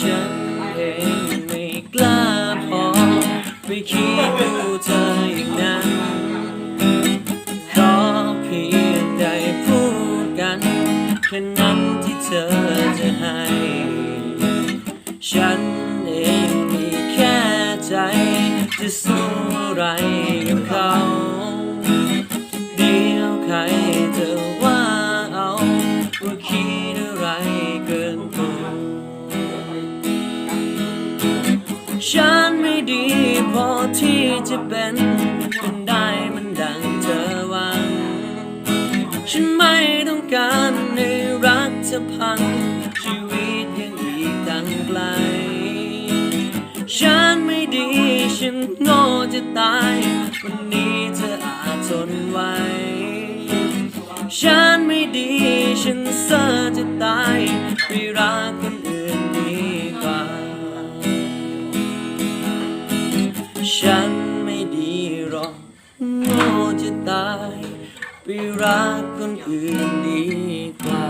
ฉันเองไม่กล้าพอไปคิดดูเธออีกนั้นขอเพียงได้พูดกันแค่นั้นที่เธอจะให้ ฉันเองมีแค่ใจจะสู้อะไรกับเขา ฉันไม่ดีพอที่จะเป็นคนได้มันดังเธอหวัง ฉันไม่ต้องการให้รักจะพัง ชีวิตยังอีกตั้งไกล ฉันไม่ดีฉันโง่จะตาย วันนี้เธออาจทนไหวฉันไม่ดีฉันเซ่อจะตายไปรัก ฉันไม่ดีหรอกโง่จะตาย ไปรักคนอื่นดีกว่า